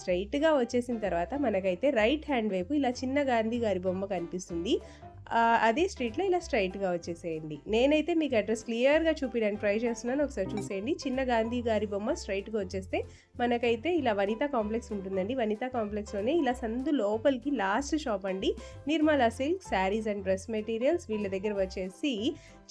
స్ట్రైట్గా వచ్చేసిన తర్వాత మనకైతే రైట్ హ్యాండ్ వైపు ఇలా చిన్న గాంధీ గారి బొమ్మ కనిపిస్తుంది. అదే స్ట్రీట్లో ఇలా స్ట్రైట్గా వచ్చేసేయండి. నేనైతే మీకు అడ్రస్ క్లియర్గా చూపించడానికి ట్రై చేస్తున్నాను. ఒకసారి చూసేయండి. చిన్న గాంధీ గారి బొమ్మ స్ట్రైట్గా వచ్చేస్తే మనకైతే ఇలా వనితా కాంప్లెక్స్ ఉంటుందండి. వనితా కాంప్లెక్స్లోనే ఇలా సందు లోపలికి లాస్ట్ షాప్ అండి. Nirmala silk sarees and dress materials వీళ్ళ దగ్గర వచ్చేసి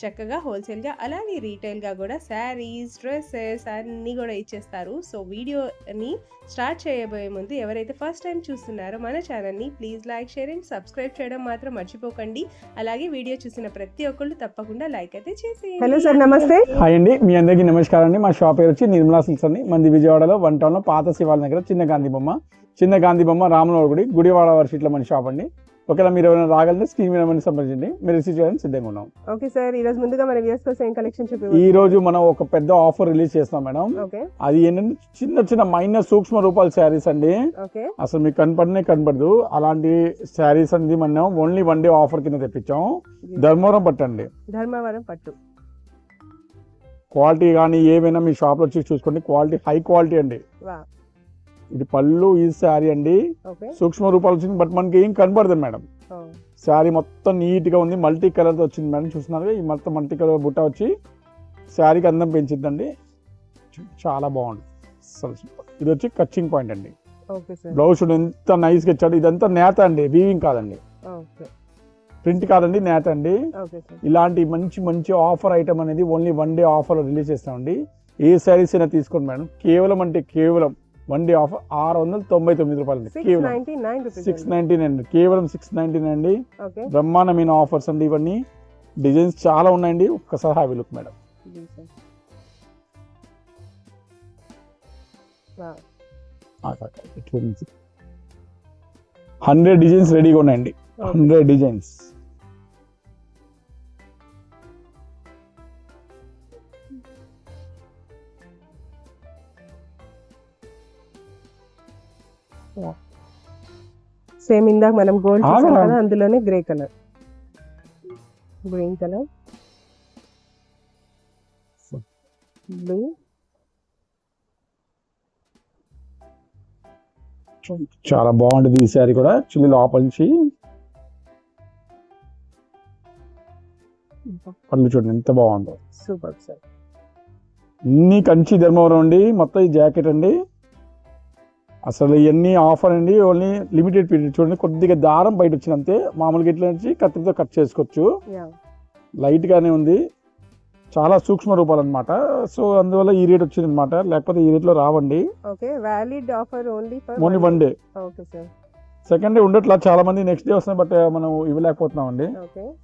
చక్కగా హోల్సేల్గా అలాగే రీటైల్గా కూడా శారీస్ డ్రెస్సెస్ అన్నీ కూడా ఇచ్చేస్తారు. సో వీడియోని స్టార్ట్ చేయబోయే ముందు ఎవరైతే ఫస్ట్ టైం చూస్తున్నారో మన ఛానల్ని please like share and subscribe చేయడం మాత్రం మర్చిపోకండి. అలాగే వీడియో చూసిన ప్రతి ఒక్కళ్ళు తప్పకుండా లైక్ అయితే చేసేయండి. హలో సార్ నమస్తే. హాయ్ అండి మీ అందరికీ నమస్కారం అండి. మా షాప్ పేరు వచ్చి నిర్మలా సిల్క్స్ అండి. మంది విజయవాడలో వన్ టౌన్లో పాత శివాల దగ్గర చిన్న గాంధీ బొమ్మ. చిన్న గాంధీ బొమ్మ రామనగర్ గుడి గుడివాడ వర్షిట్లో మన షాప్ అండి. ఒకవేళ మీరు ఎవరైనా రాగలితే స్క్రీన్ మీద మనకి సంప్రదించండి. మీరు రిసీవ్ చేయడానికి సిద్ధంగా ఉన్నాం. ఓకే సార్ ఈ రోజు ముందుగా మన వ్యూస్ కోసం ఏం కలెక్షన్ ఈ చూపి రోజు మనం ఒక పెద్ద ఆఫర్ రిలీజ్ చేస్తాం మేడం. ఓకే. అది ఏంటంటే చిన్న చిన్న మైనర్ సూక్ష్మ రూపాయల శారీస్ అండి. ఓకే. అసలు మీకు కనపడనే కనపడదు. అలాంటి శారీస్ అనేది మనం ఓన్లీ వన్ డే ఆఫర్ కింద తెప్పించాం. ధర్మవరం పట్టండి ధర్మవరం పట్టు. క్వాలిటీ కానీ ఏమైనా మీ షాప్లో వచ్చి చూసుకోండి. క్వాలిటీ హై క్వాలిటీ అండి. వా ఇది పళ్ళు ఈ శారీ అండి. సూక్ష్మ రూపాలు వచ్చింది బట్ మనకి ఏం కనపడదు మేడం. శారీ మొత్తం నీట్గా ఉంది మల్టీ కలర్తో వచ్చింది మేడం చూస్తున్నారు ఈ మొత్తం మల్టీ కలర్ బుట్ట వచ్చి శారీకి అందం పెంచిద్దండి. చాలా బాగుంది. అసలు. ఇది వచ్చి కచ్చింగ్ పాయింట్ అండి. బ్లౌజ్ ఎంత నైస్గా ఇచ్చాడు. ఇదంతా నేత అండి వీవింగ్ కాదండి. ప్రింట్ కాదండి నేత అండి. ఇలాంటి మంచి మంచి ఆఫర్ ఐటమ్ అనేది only one day offer release చేస్తామండి. ఏ శారీస్ అయినా తీసుకోండి మేడం. కేవలం అంటే కేవలం వన్ డే ఆఫర్ ఆరు వందల తొంభై తొమ్మిది రూపాయలు అండి సిక్స్ కేవలం సిక్స్ నైన్టీ నైన్ కేవలం సిక్స్ నైన్టీ నైన్ అండి బ్రహ్మాండమైన ఆఫర్స్ అండి ఇవన్నీ. డిజైన్స్ చాలా ఉన్నాయండి. ఒక్కసారి heavy look madam hundred designs రెడీగా ఉన్నాయండి. హండ్రెడ్ డిజైన్స్ సేమ్ ఇందాక మనం గోల్డ్ చూసాం. కదా అందులోనే grey colour. Green colour. Blue చాలా బాగుంటుంది ఈ శారీ కూడా చిల్లి లోపల నుంచి. పళ్ళు చూడండి ఎంత బాగుందో. సూపర్ సార్ ఇన్ని కంచి ధర్మవరం అండి మొత్తం ఈ జాకెట్ అండి. అసలు ఇవన్నీ ఆఫర్ అండి ఓన్లీ లిమిటెడ్ పీరియడ్ చూడండి కొద్దిగా దారం బయట వచ్చినంతే మామూలుగా ఇట్లా నుంచి కత్తితో కట్ చేసుకోవచ్చు. యా. లైట్ గానే ఉంది. చాలా సూక్ష్మ రూపాలు అనమాట సో అందువల్ల ఈ రేట్ వచ్చింది అనమాట లేకపోతే ఈ రేట్లో రావండి. Okay valid offer only for only one day okay sir second day ఉండట్లా. చాలా మంది నెక్స్ట్ డే వస్తున్నాయి బట్ మనం ఇవ్వలేకపోతున్నాం అండి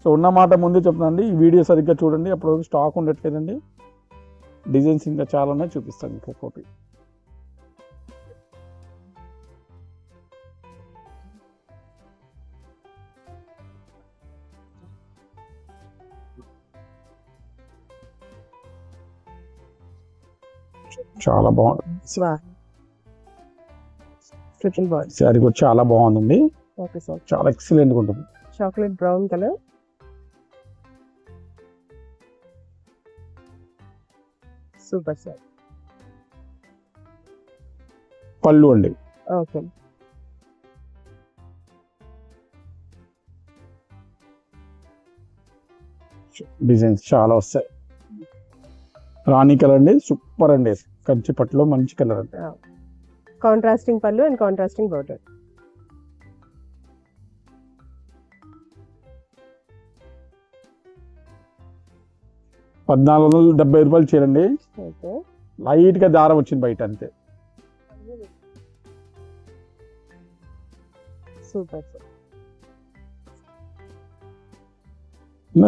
సో ఉన్న మాట ముందే చెప్తానండి ఈ వీడియో సరిగ్గా చూడండి. అప్పుడు స్టాక్ ఉండట్లేదండి. డిజైన్స్ ఇంకా చాలా ఉన్నాయి. చూపిస్తాను ఇంకొకటి చాలా బాల్ శారీ కూడా చాలా బాగుందండి. ఓకే సార్ చాలా ఎక్సలెంట్గా ఉంటుంది. Chocolate brown colour super sir పళ్ళు అండి. ఓకే డిజైన్స్ చాలా వస్తాయి. రాణి కలర్ అండి. సూపర్ అండి. కంచి పట్టులో మంచి కలర్ అండి కాంట్రాస్టింగ్ పళ్ళు అండ్ కాంట్రాస్టింగ్ బోర్డర్ పద్నాలుగు వందల డెబ్బై రూపాయలు చీరండి. ఓకే. లైట్గా దారం వచ్చింది బయట అంతే. సూపర్.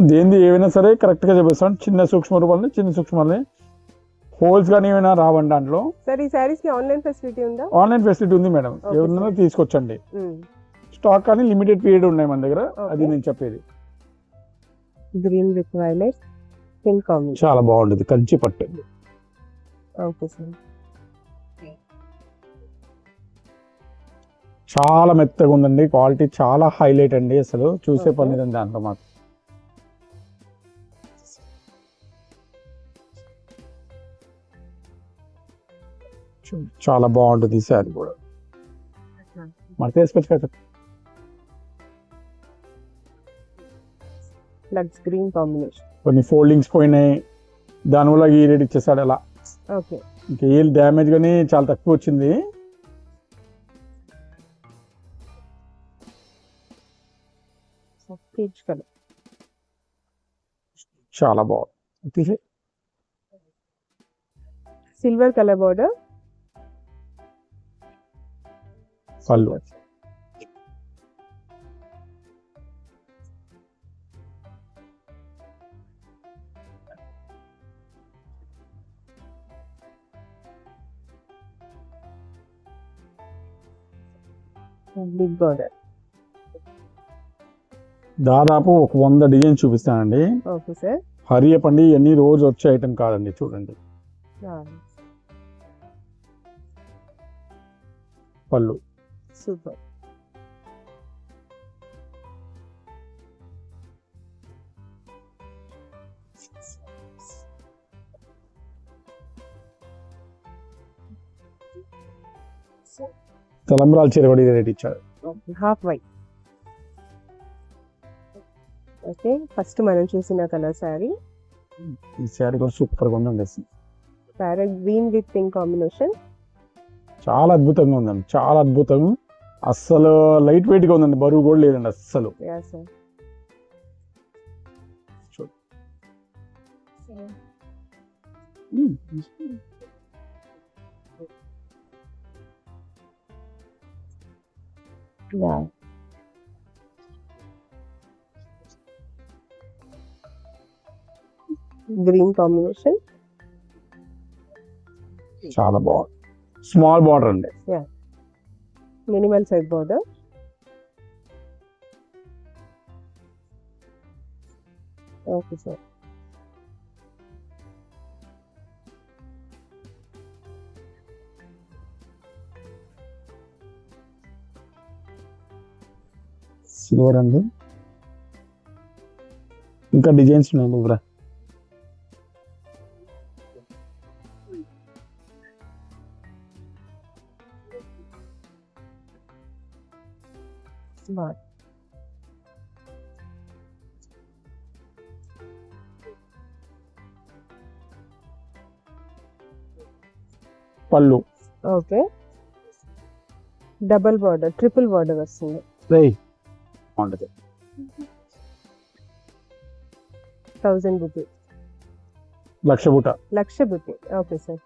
దేనిది ఏమైనా సరే కరెక్ట్గా చెప్పేస్తాం చిన్న సూక్ష్మ రూపాయలు చిన్న సూక్ష్మాలని. హోల్స్ కానీ ఏమైనా రావండి దాంట్లో? సార్ ఈ శారీస్కి ఆన్లైన్ ఫెసిలిటీ ఉందా? ఆన్లైన్ ఫెసిలిటీ ఉంది మేడం. ఎవరినైనా తీసుకొచ్చండి. స్టాక్ కానీ లిమిటెడ్ పీరియడ్ ఉన్నాయి మన దగ్గర. అది. నేను చెప్పేది. Green with violet pink combination చాలా బాగుంటుంది. కంచి పట్టు. ఓకే సార్ చాలా మెత్తగా ఉందండి. క్వాలిటీ చాలా హైలైట్ అండి అసలు. చూసే. పని లేదండి దాంట్లో మాకు చాలా బాగుంటుంది ఈ శారీ కూడా. మరి తీసుకొచ్చి కదా లక్స్ గ్రీన్ కాంబినేషన్ కొన్ని ఫోల్డింగ్స్ పోయినాయి. దానివల్ల ఈ రేట్ ఇచ్చేసాడు అలా. ఓకే ఇంకా ఏ డ్యామేజ్ కానీ చాలా తక్కువ వచ్చింది. పీచ్ కలర్ చాలా బాగుంది. సిల్వర్ కలర్ బోర్డర్ పళ్ళు బిగ్ బోర్డర్ దాదాపు ఒక వంద డిజైన్ చూపిస్తానండి. Okay sir. హరియపండి ఇవన్నీ రోజు వచ్చే ఐటమ్ కాదండి చూడండి. పళ్ళు. సూపర్ తలంబ్రాల చీర కూడా ఇదే రేట్ ఇచ్చాడు. హాఫ్ వైట్ ఓకే ఫస్ట్ మనం చూసిన కలర్ శారీ ఈ శారీ కూడా సూపర్గా ఉందండి. Parrot green with pink combination చాలా అద్భుతంగా ఉందండి చాలా అద్భుతం. అస్సలు లైట్ వెయిట్గా ఉందండి. బరువు కూడా లేదండి అస్సలు. గ్రీన్ కాంబినేషన్ చాలా బాగుంది. స్మాల్ బార్డర్ అండి. Minimal size border okay sir. Silver అండి. ఇంకా డిజైన్స్ ఉన్నాయి ఇక్కడ స్మార్ట్ పళ్ళు. Okay. Double border triple border వస్తుంది. రేయ్ బాగుంటుంది. థౌజండ్ లక్ష బుట. లక్ష బుట్టి ఓకే సార్.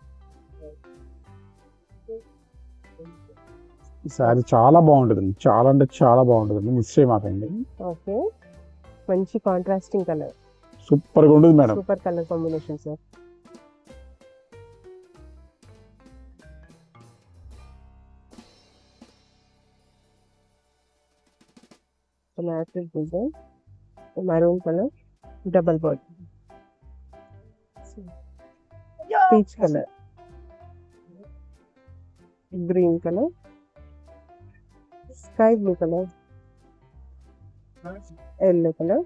శారీ చాలా బాగుంటుంది చాలా అంటే చాలా బాగుంటుంది మిస్ చేయమాకండి ఓకే. మంచి కాంట్రాస్టింగ్ కలర్ సూపర్గా ఉంటుంది madam. Super colour combination sir. Design maroon colour double body peach colour green colour blue colour yellow colour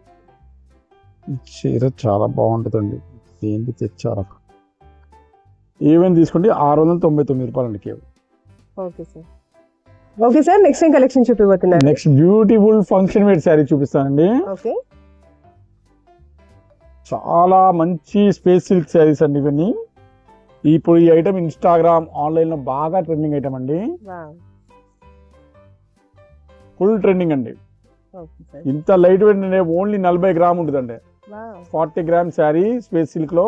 ఈ చీర చాలా బాగుంటుందండి. ఏంటి తెచ్చారు. ఈవెన్ తీసుకుంటే ఆరు వందల తొంభై తొమ్మిది రూపాయలు అండి కేవలం okay sir okay sir next time collection చూపిపోతున్నారు next beautiful function wear sari చూపిస్తానండి. ఓకే చాలా మంచి స్పేస్ సిల్క్ శారీస్ అండి ఇవన్నీ. ఇప్పుడు ఈ ఐటమ్ ఇన్స్టాగ్రామ్ ఆన్లైన్లో బాగా ట్రెండింగ్ ఐటమ్ అండి. వావ్ ఫుల్ ట్రెండింగ్ అండి. ఇంత లైట్ వెయిట్ అంటే ఓన్లీ నలభై గ్రామ్ ఉంటుందండి. ఫార్టీ గ్రామ్ శారీ స్పేస్ సిల్క్లో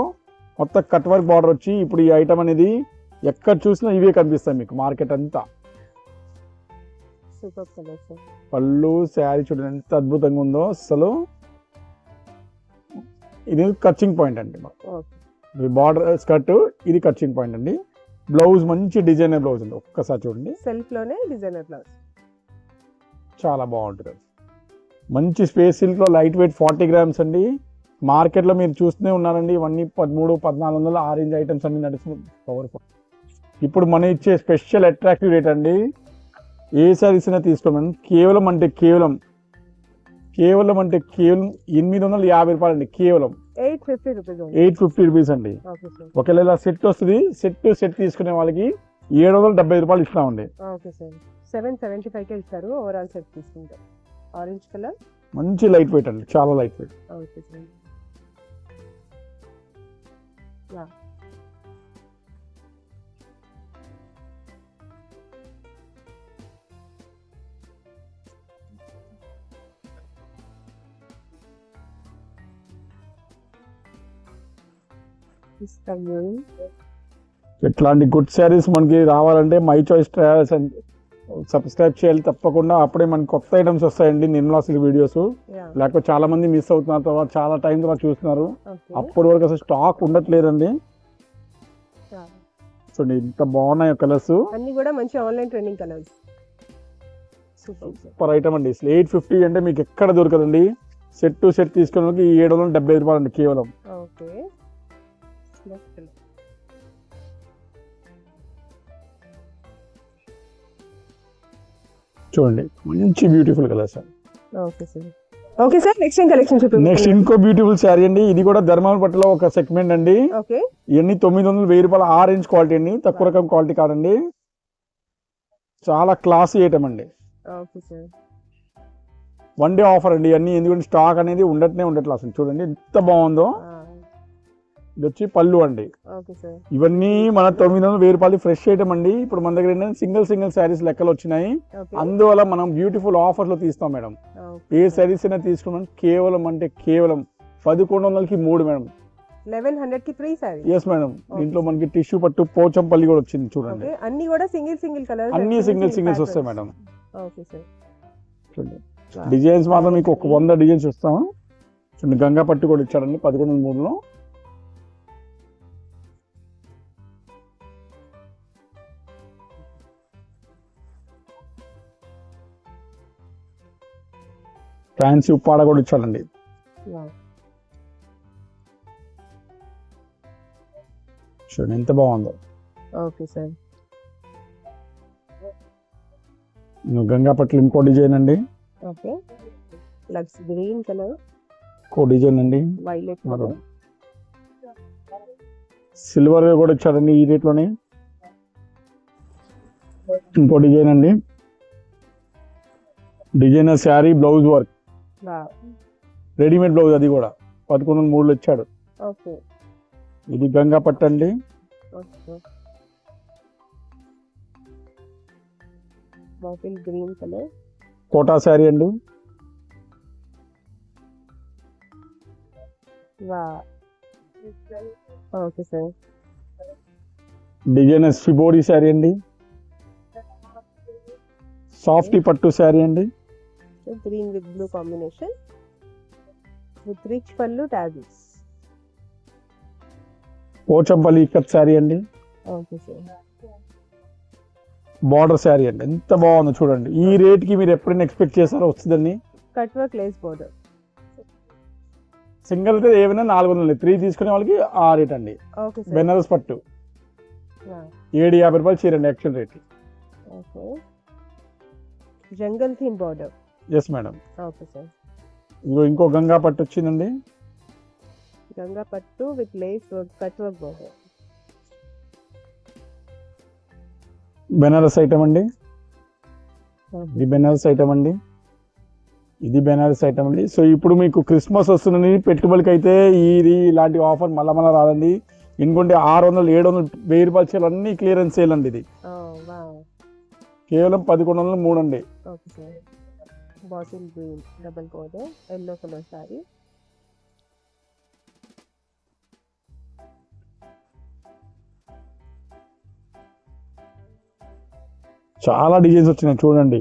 మొత్తం కట్ వర్క్ బార్డర్ వచ్చి ఇప్పుడు ఈ ఐటమ్ అనేది ఎక్కడ చూసినా ఇవే కనిపిస్తాయి మీకు మార్కెట్ అంతా. పళ్ళు శారీ చూడండి ఎంత అద్భుతంగా ఉందో అసలు ఇది కచ్చింగ్ పాయింట్ అండి ఓకే. బార్డర్ స్కర్ట్ ఇది కచ్చింగ్ పాయింట్ అండి. బ్లౌజ్ మంచి డిజైనర్ బ్లౌజ్ అండి ఒక్కసారి చూడండి. సెల్ఫ్లోనే డిజైనర్ బ్లౌజ్. చాలా బాగుంటుంది. మంచి స్పేస్ సిల్క్లో లైట్ వెయిట్ ఫార్టీ గ్రామ్స్ అండి. మార్కెట్లో మీరు చూస్తూనే ఉన్నారండి. ఇవన్నీ పదమూడు పద్నాలుగు వందల ఆరెంజ్ ఐటమ్స్ అన్ని నడుస్తున్నాయి పవర్ఫుల్ ఇప్పుడు మనం ఇచ్చే స్పెషల్ అట్రాక్టివ్ రేట్ అండి. ఏ సారీస్ అయినా తీసుకోమని. కేవలం అంటే కేవలం కేవలం అంటే కేవలం ఎనిమిది వందల యాభై రూపాయలు అండి. కేవలం eight fifty rupees eight fifty rupees అండి. ఒకవేళ సెట్ వస్తుంది సెట్ సెట్ తీసుకునే వాళ్ళకి ఏడు వందల డెబ్బై రూపాయలు ఇస్తామండి ఓకే సార్. సెవెన్ సెవెంటీ ఫైవ్కే ఇస్తారు. ఓవరాల్ సెట్ తీసుకుంటే. ఆరెంజ్ కలర్ మంచి లైట్ వెయిట్ అండి. చాలా లైట్ వెయిట్ ఓకే సార్ ఇట్లాంటి గుడ్ శారీస్ మనకి రావాలంటే My Choice Travels and. Subscribe చేయాలి తప్పకుండా. అప్పుడే మనకి కొత్త ఐటమ్స్ వస్తాయండి నిర్మలా సిల్క్ వీడియోస్ లేకపోతే చాలా మంది మిస్ అవుతున్నారు తర్వాత చాలా టైం తర్వాత చూస్తున్నారు. అప్పటి వరకు అసలు స్టాక్ ఉండట్లేదండి. చూడండి ఇంత బాగున్నాయి కలర్స్ అన్ని కూడా మంచి online trending colours super item అండి. ఎయిట్ ఫిఫ్టీ అంటే మీకు ఎక్కడ దొరకదండి. సెట్ టు సెట్ తీసుకునే వాళ్ళకి ఏడు వందల డెబ్బై రూపాయలు అండి కేవలం. చూడండి. మంచి beautiful colours okay sir okay sir next ఏం కలెక్షన్ నెక్స్ట్ ఇంకో బ్యూటిఫుల్ శారీ అండి. ఇది కూడా ధర్మాల పట్టులో ఒక సెగ్మెంట్ అండి. ఓకే. ఇవన్నీ తొమ్మిది వందలు వెయ్యి రూపాయల ఆరెంజ్ క్వాలిటీ అండి. తక్కువ రకం క్వాలిటీ కాదండి. చాలా క్లాసీ ఐటమ్ అండి. Okay sir one day offer అండి. ఇవన్నీ ఎందుకంటే స్టాక్ అనేది ఉండట్నే ఉండట్లేదు అసలు. చూడండి ఎంత బాగుందో. ఇది వచ్చి పళ్ళు అండి. ఇవన్నీ మన తొమ్మిది వందలు వెయ్యి రూపాయలు ఫ్రెష్ ఐటమ్ అండి. ఇప్పుడు మన దగ్గర ఏంటంటే సింగిల్ సింగిల్ శారీస్ లెక్కలు వచ్చినాయి. అందువల్ల మనం బ్యూటిఫుల్ ఆఫర్స్లో తీస్తాం మేడం. ఏ శారీస్ అయినా తీసుకున్నాం కేవలం అంటే కేవలం పదకొండు వందలకి మూడు మేడం. లెవెన్ హండ్రెడ్కి త్రీ సారీ ఎస్ మేడం దీంట్లో మనకి టిష్యూ పట్టు పోచంపల్లి కూడా వచ్చింది చూడండి. అన్ని కూడా సింగిల్ సింగిల్ కలర్ అన్ని సింగిల్ సింగిల్స్ వస్తాయి మేడం ఓకే సార్. చూడండి. డిజైన్స్ మాత్రం మీకు ఒక వంద డిజైన్స్ ఇస్తాము. చూడండి గంగా పట్టు కూడా ఇచ్చాడండి పదకొండు వందల మూడులో. ఫ్యాన్సీ ఉప్పాడ కూడా ఇచ్చాడండి. చూడండి ఎంత బాగుందో. Okay sir. ఇంకో గంగా పట్టులు ఇంకో డిజైన్ అండి. ఓకే. Lux green colour. ఇంకో డిజైన్ అండి. వైలెట్ మరో. సిల్వర్ కూడా ఇచ్చాడండి ఈ రేట్లోనే. ఇంకో డిజైన్ అండి. Designer sari blouse work. Readymade blouse అది కూడా. పదకొండు వందల మూడులో ఇచ్చాడు. ఇది గంగా పట్టు అండి గ్రీన్ కలర్ కోటా శారీ అండి. Okay sir. Designer shibori sari అండి. సాఫ్టీ పట్టు శారీ అండి. Green with blue combination with rich పళ్ళు ట్యాబిల్స్ పోచంపల్లి ఇక్కత్ శారీ అండి. Okay sir. బార్డర్ శారీ అండి. ఎంత బాగుందో చూడండి. ఈ రేట్కి మీరు ఎప్పుడైనా ఎక్స్పెక్ట్ చేస్తారో వస్తుందండి cut work lace border. Single అయితే ఏమైనా నాలుగు వందలు త్రీ తీసుకునే వాళ్ళకి ఆ రేట్ అండి. Okay sir. బెనారస్ పట్టు. ఏడు యాభై రూపాయలు చీరండి actual rate okay. Jungle theme border. Yes madam okay sir ఇగో ఇంకో గంగా పట్టు వచ్చిందండి. గంగా పట్టు with lace cut work border Banaras item అండి. ఇది బెనారస్ ఐటమ్ అండి. ఇది బెనారస్ ఐటమ్ అండి. సో ఇప్పుడు మీకు క్రిస్మస్ వస్తుందని పెట్టుబడికి అయితే ఇది ఇలాంటి ఆఫర్ మళ్ళా మళ్ళా రాదండి. ఎందుకంటే ఆరు వందలు ఏడు వందలు వెయ్యి రూపాయల చీరలు అన్ని క్లియరెన్స్ సేల్ అండి ఇది. వా కేవలం పదకొండు వందలు మూడు అండి. Bottle green double border yellow colour sari చాలా డిజైన్స్ వచ్చినాయి చూడండి.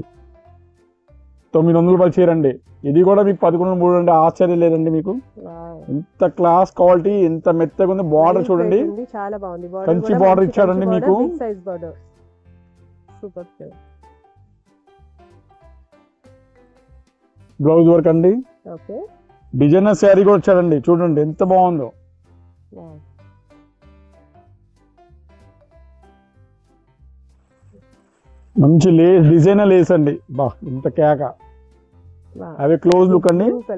తొమ్మిది వందల రూపాయలు చీర అండి ఇది కూడా మీకు పదకొండు మూడు అండి ఆశ్చర్యం లేదండి మీకు? ఎంత క్లాస్ క్వాలిటీ ఎంత మెత్తగా ఉంది. బార్డర్ చూడండి. చాలా బాగుంది. కంచి మంచి ఇచ్చాడండి మీకు. సూపర్ బ్లౌజ్ వర్క్ అండి. ఓకే. డిజైనర్ శారీ కూడా వచ్చాడండి. చూడండి ఎంత బాగుందో. మంచి లేస్ డిజైనర్ లేస్ అండి. బా ఇంత కేక. అవి క్లోజ్ లుక్ అండి.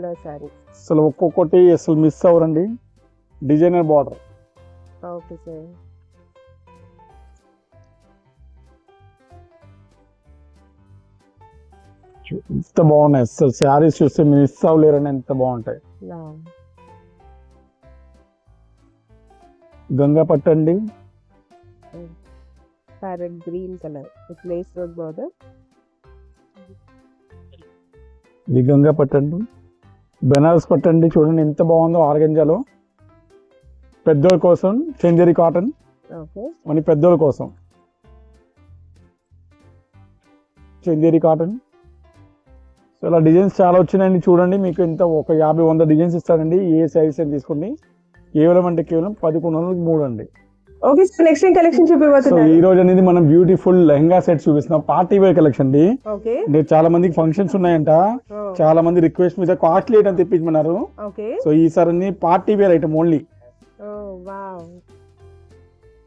అసలు ఒక్కొక్కటి అసలు miss అవ్వరండి. Designer border. Okay sir ఎంత బాగున్నాయి. అసలు శారీస్ చూస్తే మిస్ అవ్వలేరని ఎంత బాగుంటాయి. గంగా పట్టండి parrot green colour. With lace work border ఇది గంగా పట్టండి బెనారస్ పట్టండి చూడండి ఎంత బాగుందో ఆర్గంజాలో. పెద్దోళ్ళ కోసం చందేరి కాటన్. మన పెద్దోళ్ళ కోసం. చందేరి కాటన్. సో ఇలా డిజైన్స్ చాలా వచ్చినాయండి. చూడండి మీకు ఇంత ఒక యాభై వంద డిజైన్స్ ఇస్తారండి. ఏ సైజ్ అని తీసుకోండి. కేవలం అంటే కేవలం పదకొండు వందలకి మూడు అండి. ఓకే సార్ నెక్స్ట్ ఏం కలెక్షన్ సో ఈ రోజు అనేది మనం బ్యూటిఫుల్ లెహంగా సెట్ చూపిస్తున్నాం. పార్టీ వేర్ కలెక్షన్ అండి. అంటే చాలా మందికి ఫంక్షన్స్ ఉన్నాయంట. చాలా మంది రిక్వెస్ట్ మీద కాస్ట్లీ ఐటమ్ తెప్పించమన్నారు. సో ఈసారి అన్ని పార్టీ వేర్ ఐటమ్ ఓన్లీ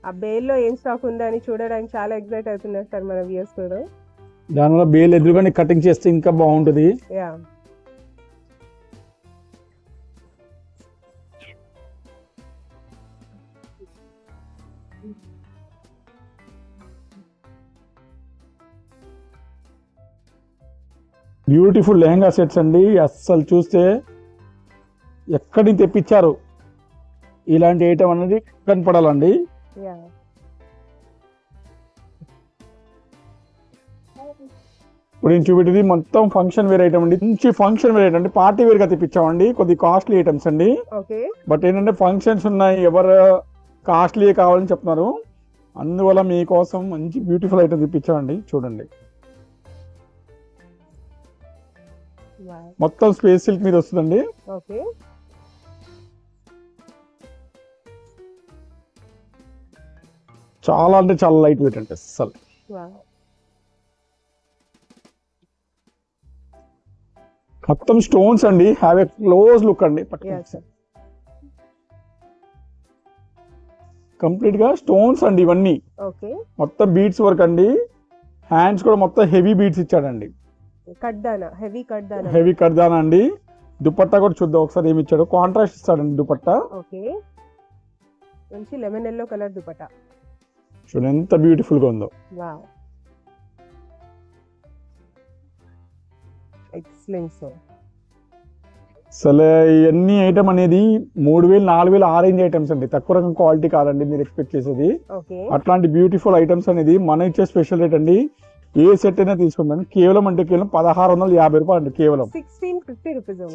ఆ బేల్లో ఏం స్టాక్ ఉందా అని చూడడానికి చాలా ఎక్సైట్ అవుతున్నారు సార్ మన వ్యూస్ కూడా. దానివల్ల బేల్ ఎదురుగానే కటింగ్ చేస్తే ఇంకా బాగుంటుంది. బ్యూటిఫుల్ లెహంగా సెట్స్ అండి. అస్సలు చూస్తే ఎక్కడి తెప్పించారు? ఇలాంటి ఐటమ్ అనేది కనపడాలండి. ఇప్పుడు నేను చూపెట్టేది మొత్తం ఫంక్షన్ వేర్ ఐటమ్ అండి. మంచి ఫంక్షన్ వేర్ ఐటమ్ అండి పార్టీ వేర్గా తెప్పించామండి. కొద్ది కాస్ట్లీ ఐటమ్స్ అండి. బట్ ఏంటంటే ఫంక్షన్స్ ఉన్నాయి ఎవరు కాస్ట్లీ కావాలని చెప్తున్నారు. అందువల్ల మీకోసం మంచి బ్యూటిఫుల్ ఐటమ్ తెప్పించామండి. చూడండి. మొత్తం స్పేస్ సిల్క్ మీద వస్తుందండి. చాలా అంటే చాలా లైట్ వెయిట్ అండి అస్సలు. మొత్తం స్టోన్స్ అండి. హ్యావ్ ఎ క్లోజ్ లుక్ అండి. కంప్లీట్గా స్టోన్స్ అండి ఇవన్నీ. మొత్తం బీట్స్ వర్క్ అండి. హ్యాండ్స్ కూడా మొత్తం హెవీ బీట్స్ ఇచ్చాడండి. హెవీ కడ్దానా? అండి. దుపట్టా కూడా చూద్దాం. ఒకసారి ఏమి ఇచ్చాడు. కాంట్రాస్ట్ ఇస్తాడండి దుపట్టా. మంచి లెమన్ ఎల్లో కలర్ దుపట్టా. చూడండి ఎంత బ్యూటిఫుల్గా ఉందో. ఎక్సలెంట్ సార్ అసలు ఇవన్నీ ఐటమ్ అనేది మూడు వేలు నాలుగు వేలు ఆరెంజ్ ఐటమ్స్ అండి. తక్కువ రకం క్వాలిటీ కాదండి మీరు ఎక్స్పెక్ట్ చేసేది. అట్లాంటి బ్యూటిఫుల్ ఐటమ్స్ అనేది మన ఇచ్చే స్పెషల్ రేట్ అండి. ఏ సెట్ అయినా తీసుకుంటాను కేవలం అంటే కేవలం పదహారు వందల యాభై రూపాయలు అండి కేవలం.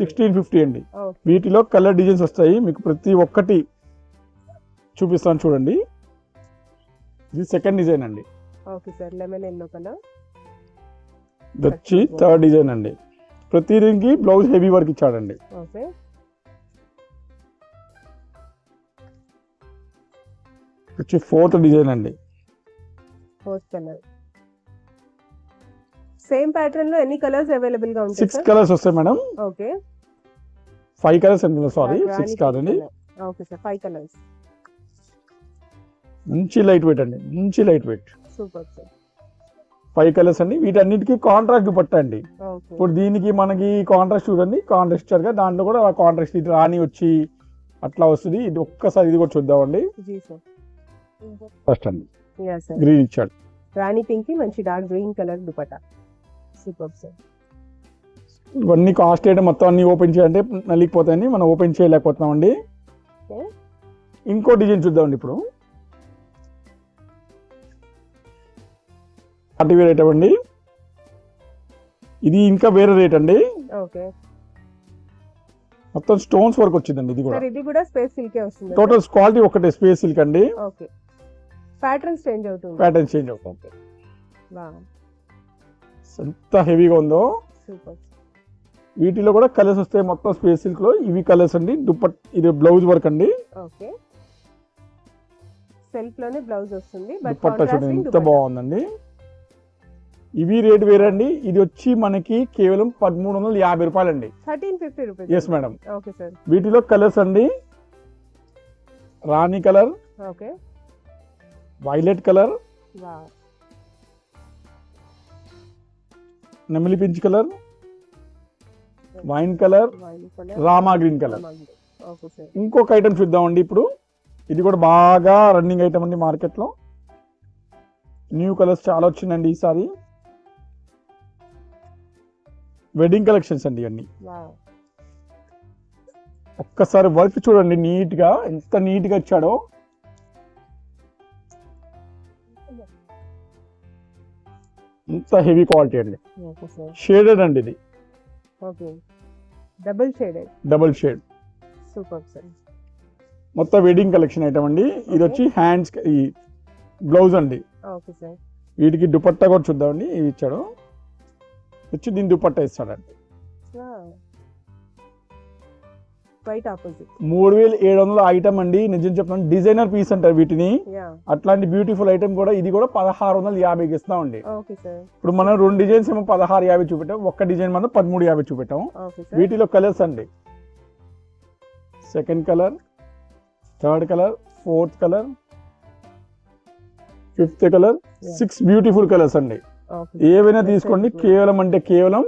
సిక్స్టీన్ ఫిఫ్టీ అండి. వీటిలో కలర్ డిజైన్స్ వస్తాయి. మీకు ప్రతి ఒక్కటి చూపిస్తాను చూడండి. ఇది సెకండ్ డిజైన్ అండి. Okay sir lemon yellow colour ఇది వచ్చి థర్డ్ డిజైన్ అండి. ప్రతి దీనికి బ్లౌజ్ హెవీ వర్క్ ఇచ్చాడండి. ఓకే. వచ్చి ఫోర్త్ డిజైన్ అండి. సేమ్ ప్యాటర్న్లో ఎన్ని కలర్స్ అవైలబుల్గా ఉంటాయి సిక్స్ కలర్స్ వస్తాయి మేడం. ఓకే. ఫైవ్ కలర్స్ అండి సారీ. సిక్స్ కాదండి. Okay sir. Five colours. మంచి లైట్ వెయిట్ అండి. మంచి light weight. Super sir. Five colours అండి. వీటన్నిటికీ కాంట్రాస్ట్ అండి ఓకే. ఇప్పుడు దీనికి మనకి కాంట్రాస్ట్ చూడండి. కాంట్రాస్ట్ ఇచ్చారుగా దాంట్లో కూడా కాంట్రాస్ట్ ఇది రాణి వచ్చి అట్లా వస్తుంది. ఇది ఒక్కసారి ఇది కూడా చూద్దామండి. ఫస్ట్ అండి. గ్రీన్ ఇచ్చాడు. రాణి పింక్ మంచి dark green colour dupatta. Super sir. ఇవన్నీ కాస్ట్ అయితే మొత్తం అన్ని ఓపెన్ చేయాలంటే నలిగిపోతాయని మనం ఓపెన్ చేయలేకపోతున్నామండి. Okay. ఇంకో డిజైన్ చూద్దామండి ఇప్పుడు. వేర్ ఐటమ్ అండి ఇది ఇంకా వేరే రేట్ అండి. ఓకే. మొత్తం స్టోన్స్ వర్క్ వచ్చిందండి ఇది కూడా. సార్ ఇది కూడా స్పేస్ సిల్కే వస్తుంది. టోటల్ క్వాలిటీ ఒకటే స్పేస్ సిల్క్ అండి. ఓకే. ప్యాటర్న్స్ చేంజ్ అవుతుంది. ప్యాటర్న్ చేంజ్ అవుతుంది. వా ఎంత హెవీగా ఉందో. సూపర్ వీటిలో కూడా కలర్స్ వస్తాయి మొత్తం స్పేస్ సిల్క్లో ఇవి కలర్స్ అండి. దుప్పట్ ఇది బ్లౌజ్ వర్క్ అండి. ఓకే. సెల్ఫ్లోనే బ్లౌజ్ వస్తుంది. బట్ దుపట్టా చూడండి ఎంత బాగుందండి. ఇవి రేట్ వేరండి. ఇది వచ్చి మనకి కేవలం పదమూడు వందల యాభై రూపాయలండి. Thirteen fifty rupees. Yes madam okay sir. వీటిలో కలర్స్ అండి. Rani colour okay. Violet colour నెమిలి పించ్ colour wine colour rama green colour. ఇంకొక ఐటమ్ చూద్దామండి ఇప్పుడు. ఇది కూడా బాగా రన్నింగ్ ఐటమ్ అండి మార్కెట్లో. న్యూ కలర్స్ చాలా వచ్చిందండి ఈసారి. వెడ్డింగ్ కలెక్షన్స్ అండి ఇవన్నీ. ఒక్కసారి వర్క్ చూడండి నీట్గా ఎంత నీట్గా ఇచ్చాడో. ఇంత హెవీ క్వాలిటీ అండి. షేడెడ్ అండి ఇది. Okay. Double shaded. Double shade. Super sir. మొత్తం వెడ్డింగ్ కలెక్షన్ ఐటమ్ అండి. ఇది వచ్చి హ్యాండ్స్ ఈ బ్లౌజ్ అండి. Okay sir. వీటికి దుపట్టా కూడా చూద్దామండి ఇవి ఇచ్చాడు. వచ్చి దీని దుపట్టా ఇస్తాడండి ఆపోజిట్. మూడు వేల ఏడు వందల ఐటమ్ అండి. నిజం చెప్తాను డిజైనర్ పీస్ అంటారు వీటిని. అట్లాంటి బ్యూటిఫుల్ ఐటమ్ కూడా ఇది కూడా పదహారు వందల యాభైకి ఓకే సార్. ఇప్పుడు మనం రెండు డిజైన్స్ ఏమో పదహారు యాభై చూపెట్టాం. ఒక్క డిజైన్ మనం పదమూడు యాభై చూపెట్టాం. వీటిలో కలర్స్ అండి. Second colour third colour fourth colour fifth colour. Six beautiful colours అండి. ఏవైనా తీసుకోండి. కేవలం అంటే కేవలం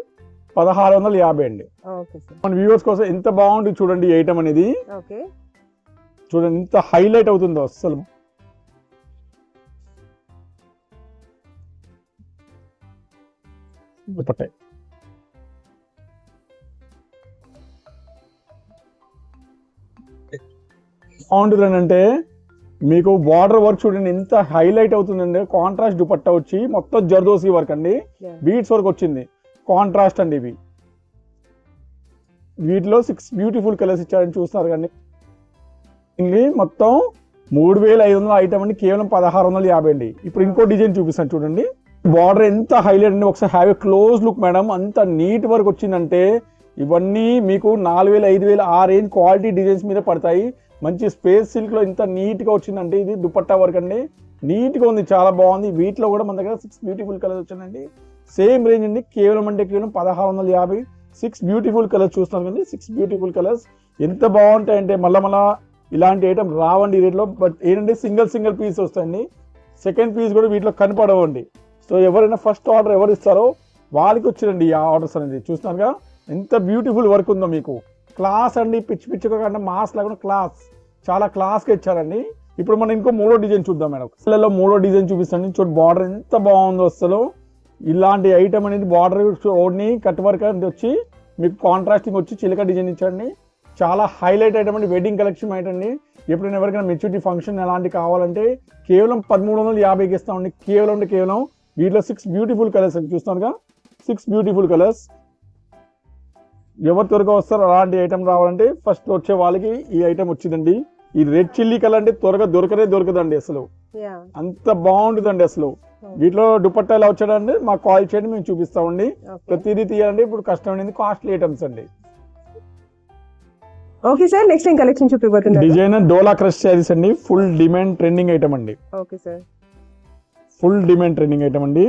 పదహారు వందల యాభై అండి. మన వ్యూవర్స్ కోసం ఎంత బాగుంటుంది చూడండి ఈ ఐటమ్ అనేది. చూడండి ఎంత హైలైట్ అవుతుందో అస్సలు. బాగుంటుంది అంటే మీకు బార్డర్ వర్క్ చూడండి ఎంత హైలైట్ అవుతుందండి. కాంట్రాస్ట్ దుపట్టా వచ్చి మొత్తం జర్దోసి వర్క్ అండి. బీట్స్ వర్క్ వచ్చింది. కాంట్రాస్ట్ అండి ఇవి. వీటిలో సిక్స్ బ్యూటిఫుల్ కలర్స్ ఇచ్చారని చూస్తున్నారు కానీ మొత్తం మూడు వేల ఐదు వందల ఐటమ్ అండి. కేవలం పదహారు వందల యాభై అండి. ఇప్పుడు ఇంకో డిజైన్ చూపిస్తాను చూడండి. బార్డర్ ఎంత హైలైట్ అండి. ఒకసారి have a close look madam అంత నీట్ వర్క్ వచ్చిందంటే ఇవన్నీ మీకు నాలుగు వేల ఐదు వేల ఆ రేంజ్ క్వాలిటీ డిజైన్స్ మీద పడతాయి. మంచి స్పేస్ సిల్క్లో ఇంత నీట్గా వచ్చిందంటే ఇది దుపట్టా వర్క్ అండి. నీట్గా ఉంది చాలా బాగుంది. వీటిలో కూడా మన దగ్గర సిక్స్ బ్యూటిఫుల్ కలర్స్ వచ్చిందండి సేమ్ రేంజ్ అండి కేవలం అంటే కేవలం పదహారు వందల యాభై. సిక్స్ బ్యూటిఫుల్ కలర్స్ చూస్తున్నాం కదండి సిక్స్ బ్యూటిఫుల్ కలర్స్ ఎంత బాగుంటాయంటే మళ్ళా మళ్ళా ఇలాంటి ఐటమ్ రావండి రేట్లో. బట్ ఏంటంటే సింగిల్ సింగిల్ పీస్ వస్తాయండి. సెకండ్ పీస్ కూడా వీటిలో కనపడవండి. సో ఎవరైనా ఫస్ట్ ఆర్డర్ ఎవరు ఇస్తారో వాళ్ళకి వచ్చినండి ఆ ఆర్డర్స్ అనేది. చూస్తున్నారుగా? ఎంత బ్యూటిఫుల్ వర్క్ ఉందో మీకు. క్లాస్ అండి పిచ్చి పిచ్చిగా కంటే మాస్ లేకుండా క్లాస్. చాలా క్లాస్గా ఇచ్చారండి. ఇప్పుడు మనం ఇంకో మూడో డిజైన్ చూద్దాం మేడం. పిల్లల్లో మూడో డిజైన్ చూపిస్తాను చూడు బార్డర్ ఎంత బాగుందో అసలు. ఇలాంటి ఐటమ్ అనేది బార్డర్ ఓడ్ని కట్ వర్క్ అనేది వచ్చి మీకు కాంట్రాస్టింగ్ వచ్చి చిలక డిజైన్ ఇచ్చండి చాలా హైలైట్ ఐటమ్ అండి. వెడ్డింగ్ కలెక్షన్ ఐటమ్ అండి. ఎప్పుడైనా ఎవరికైనా మెచ్యూరిటీ ఫంక్షన్ ఎలాంటి కావాలంటే కేవలం పదమూడు వందల యాభైకి ఇస్తామండి. కేవలం అంటే కేవలం వీటిలో సిక్స్ బ్యూటిఫుల్ కలర్స్ చూస్తానుగా సిక్స్ బ్యూటిఫుల్ కలర్స్ ఎవరు త్వరగా వస్తారో అలాంటి ఐటమ్ రావాలంటే ఫస్ట్ వచ్చే వాళ్ళకి ఈ ఐటమ్ వచ్చిందండి. ఈ రెడ్ చిల్లీ కలర్ అంటే త్వరగా దొరకనే దొరకదండి అసలు. అంత బాగుంటుందండి అసలు. వీటిలో దుపట్టా ఎలా వచ్చాడండి మాకు కాల్ చేయండి మేము చూపిస్తామండి. ప్రతిదీ తీయాలంటే ఇప్పుడు కష్టం అనేది కాస్ట్లీ ఐటమ్స్ అండి ఓకే సార్ నెక్స్ట్ ఏం కలెక్షన్ చూపిపోతున్నారు డిజైనర్ డోలా క్రష్ శారీస్ అండి ఫుల్ డిమాండ్ ట్రెండింగ్ ఐటమ్ అండి. Okay sir full demand trending item అండి.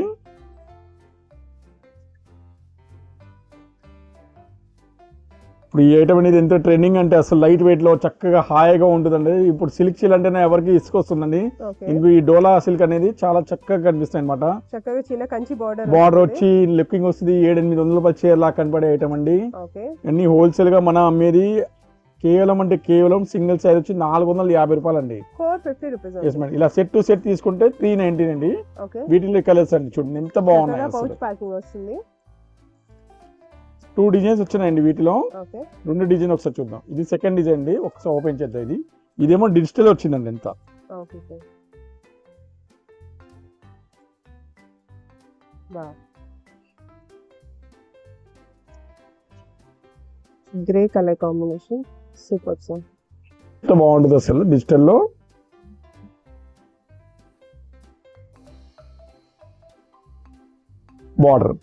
ఇప్పుడు ఈ ఐటమ్ అనేది ఎంత ట్రెండింగ్ అంటే అసలు లైట్ వెయిట్లో చక్కగా హాయిగా ఉంటుందండి. ఇప్పుడు సిల్క్ చీల్ అంటేనే ఎవరికి ఇసుకొస్తుందండి. ఇంక ఈ డోలా సిల్క్ అనేది చాలా చక్కగా కనిపిస్తాయి అనమాట చక్కగా చిన్న కంచి బార్డర్ బార్డర్ వచ్చి లుకింగ్ వస్తుంది. ఏడెనిమిది వందల రూపాయల చీర లా కనపడే ఐటమ్ అండి. అన్ని హోల్సేల్గా మనం అమ్మేది కేవలం అంటే కేవలం సింగిల్ సైజ్ వచ్చి నాలుగు వందల యాభై రూపాయలు అండి. Four fifty rupees yes madam ఇలా సెట్ టు సెట్ తీసుకుంటే త్రీ నైన్టీన్ అండి. వీటిలో కలర్స్ అండి చూడండి ఎంత బాగున్నాయి టూ డిజైన్స్ వచ్చినాయండి వీటిలో. రెండు డిజైన్ ఒకసారి చూద్దాం. ఇది సెకండ్ డిజైన్ అండి. ఒకసారి ఓపెన్ చేద్దాం ఇది. ఇదేమో డిజిటల్ వచ్చిందండి ఎంత grey colour combination. Super sir. ఎంత బాగుంటుంది అసలు డిజిటల్లో? బార్డర్.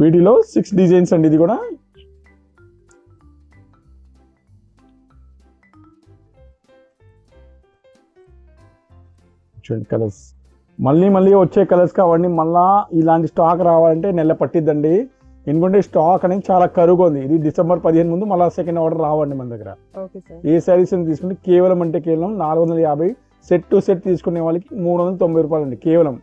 వీటిలో సిక్స్ డిజైన్స్ అండి ఇది కూడా. చూడండి కలర్స్. మళ్ళీ మళ్ళీ వచ్చే కలర్స్ కావండి మళ్ళా ఇలాంటి స్టాక్ రావాలంటే నెల పట్టిద్దండి. ఎందుకంటే స్టాక్ అనేది చాలా కరువుగా ఉంది. ఇది డిసెంబర్ పదిహేను ముందు మళ్ళీ సెకండ్ ఆర్డర్ రావండి మన దగ్గర. ఏ శారీస్ తీసుకుంటే కేవలం అంటే కేవలం నాలుగు వందల యాభై సెట్ టు సెట్ తీసుకునే వాళ్ళకి మూడు వందల తొంభై రూపాయలు అండి కేవలం.